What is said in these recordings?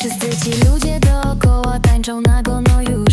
Wszyscy ci ludzie dookoła tańczą nago, no już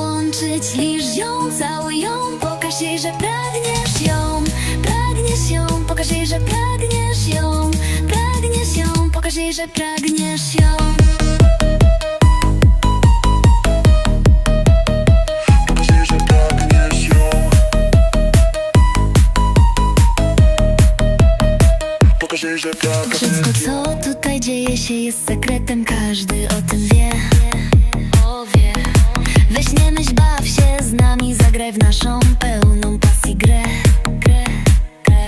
się dołączyć Liż ją, całuj ją, pokaż jej, że pragniesz ją. Pragniesz ją, pokaż jej, że pragniesz ją. Pragniesz ją, pokaż jej, że pragniesz ją. Wszystko co tutaj dzieje się jest sekretem, każdy o tym wie pełną pasji grę Grę, grę.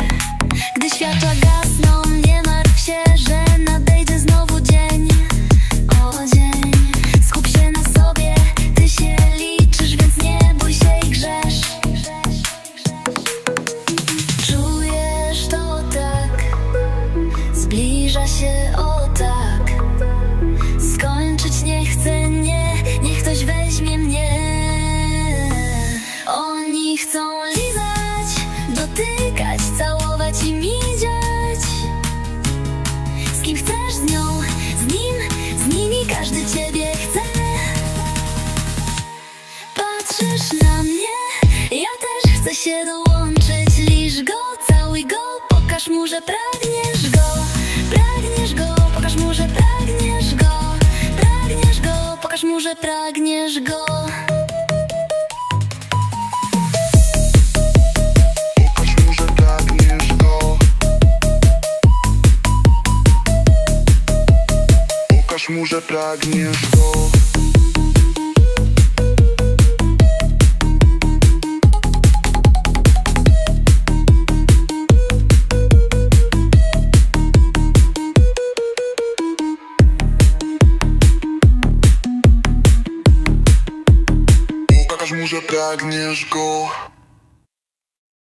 Gdy światła gasną, nie martw się, że nadejdzie znowu dzień. O dzień. Skup się na sobie, ty się liczysz, więc nie bój się i grzesz. Czujesz to tak. Zbliża się o Dotykać, całować i miziać Z kim chcesz z nią, z nim Z nimi każdy ciebie chce. Patrzysz na mnie Ja też chcę się dołączyć. Liż go, całuj go Pokaż mu, że pragniesz go. Pragniesz go, pokaż mu, że pragniesz go. Pragniesz go, pokaż mu, że pragniesz go Że pragniesz go. Pokaż mu, że pragniesz go